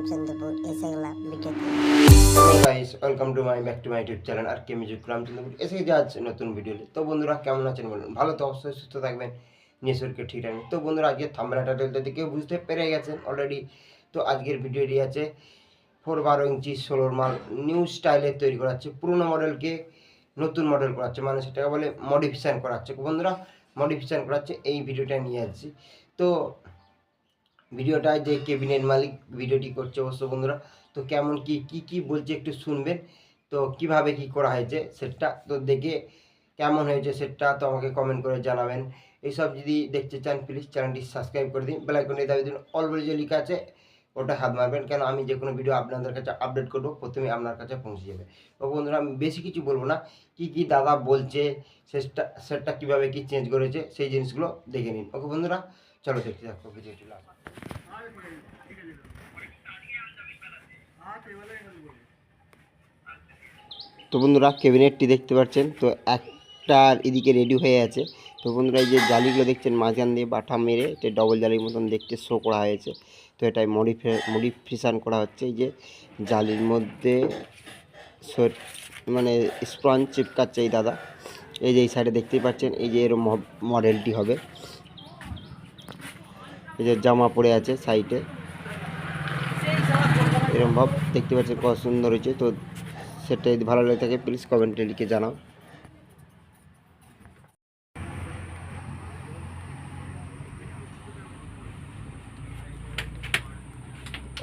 রামচন্দ্রপুর এসে গেলাম ভিডিওতে guys welcome to my back to my YouTube channel R K music Ramchandrapur এসে আজ নতুন ভিডিও তো বন্ধুরা, কেমন আছেন বলুন? ভালো তো অবশ্যই সুস্থ থাকবেন নিয়ে ঠিক রাখবেন তো বন্ধুরা, আজকে থাম্বলা টাইটেলটা দেখে বুঝতে পেরে গেছেন অলরেডি তো আজকের ভিডিওটি আছে ফোর বারো ইঞ্চি ষোলোর মাল নিউ স্টাইলে তৈরি করা হচ্ছে পুরোনো মডেলকে নতুন মডেল করা হচ্ছে মানে সেটাকে বলে মডিফিকেশান করা হচ্ছে বন্ধুরা মডিফিকেশান করা হচ্ছে এই ভিডিওটা নিয়ে আসছি। তো ভিডিওটা যে কেবিনেট মালিক ভিডিওটি করছে অবশ্য বন্ধুরা, তো কেমন কি কি কি বলছে একটু শুনবেন। তো কীভাবে কি করা হয়েছে সেটা তো দেখে কেমন হয়েছে সেটা তো আমাকে কমেন্ট করে জানাবেন। এইসব যদি দেখতে চান প্লিজ চ্যানেলটি সাবস্ক্রাইব করে দিন বেলাইকনে দাবি দিন। অল বলে যে লেখা আছে, ওটা হাত মারবেন, কেন আমি যে কোনো ভিডিও আপনাদের কাছে আপডেট করব, প্রথমে আপনার কাছে পৌঁছে যাবে। তো বন্ধুরা, আমি বেশি কিছু বলব না, কি কি দাদা বলছে, সেটা সেটটা কীভাবে কি চেঞ্জ করেছে, সেই জিনিসগুলো দেখে নিন। ওকে বন্ধুরা চলো দেখতে থাকো ভিডিওটি তো বন্ধুরা, ক্যাবিনেটটি দেখতে পাচ্ছেন, তো একটার এদিকে রেডি হয়ে আছে। তো বন্ধুরা, এই যে জালিগুলো দেখছেন, মাঝখান দিয়ে বাটা মেরে, এটা ডবল জালির মতন দেখতে শো করা হয়েছে। তো এটাই মডিফাই মডিফিকেশান করা হচ্ছে, এই যে জালির মধ্যে মানে স্পঞ্জ চিপকাচ্ছে এই দাদা। এই যে এই সাইডে দেখতেই পাচ্ছেন, এই যে এরম মডেলটি হবে। এই যে জামা পড়ে আছে সাইডে। এরকম ভাব দেখতে পাচ্ছেন কত সুন্দর হয়েছে। তো সেটা যদি ভালো লাগে থাকে প্লিজ কমেন্টে লিখে জানাও।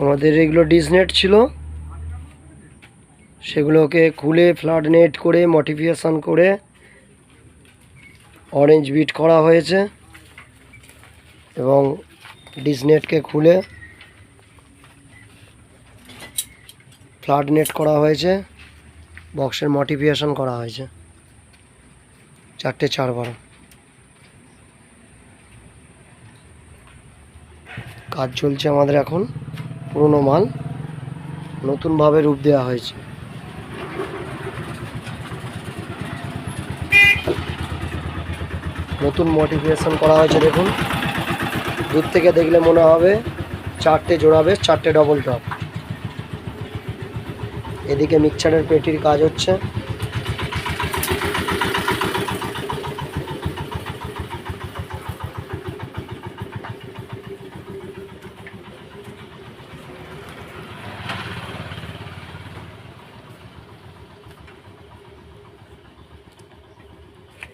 আমাদের এগুলো ডিসনেট ছিল। সেগুলোকে খুলে ফ্লাড নেট করে মডিফিকেশান করে অরেঞ্জ বিট করা হয়েছে। এবং ডিসনেটকে খুলে ফ্লাড নেট করা হয়েছে, বক্সের মডিফিকেশান করা হয়েছে। চারটে চার বারো। কাজ চলছে আমাদের এখন, পুরনো মাল, নতুনভাবে রূপ দেওয়া হয়েছে। নতুন মডিফিকেশন করা হয়েছে, দেখুন। দূর থেকে দেখলে মনে হবে চারটে জোড়াবে চারটে ডবল টপ এদিকে মিক্সচারের পেটির কাজ হচ্ছে।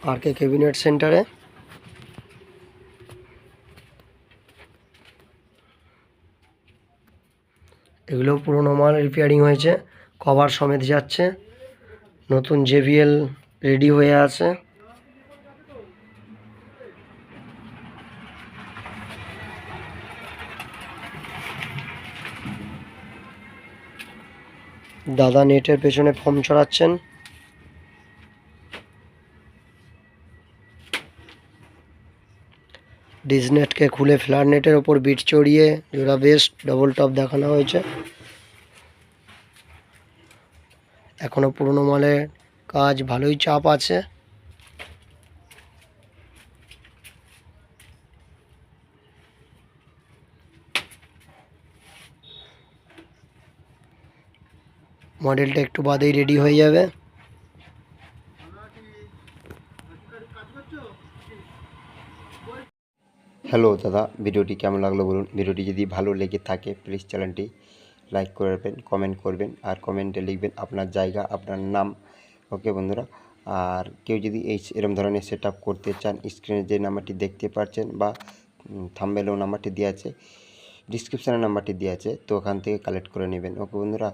আর কে ক্যাবিনেট সেন্টারে এগুলো পুরোনো মাল রিপেয়ারিং হয়েছে কভার সমেত যাচ্ছে, নতুন জেভিএল রেডি হয়ে আছে। দাদা নেটের পেছনে ফর্ম চড়াচ্ছেন ডিসনেটকে খুলে ফ্ল্যাট নেটের ওপর বিট চড়িয়ে জোড়া বেস্ট ডবল টপ দেখানো হয়েছে। এখনও পুরনো মালের কাজ, ভালোই চাপ আছে। মডেলটা একটু বাদেই রেডি হয়ে যাবে। হ্যালো দাদা, ভিডিওটি কেমন লাগল বলুন? ভিডিওটি যদি ভালো লেগে থাকে প্লিজ চ্যানেলটি লাইক করবেন কমেন্ট করবেন, আর কমেন্টে লিখবেন আপনার জায়গা, আপনার নাম। ওকে বন্ধুরা, আর কেউ যদি এই এরম ধরনের সেট করতে চান স্ক্রিনে যে নাম্বারটি দেখতে পাচ্ছেন বা থাম্বেলেও নাম্বারটি দেওয়া আছে ডিসক্রিপশানে নাম্বারটি দেওয়া আছে, তো ওখান থেকে কালেক্ট করে নেবেন। ওকে বন্ধুরা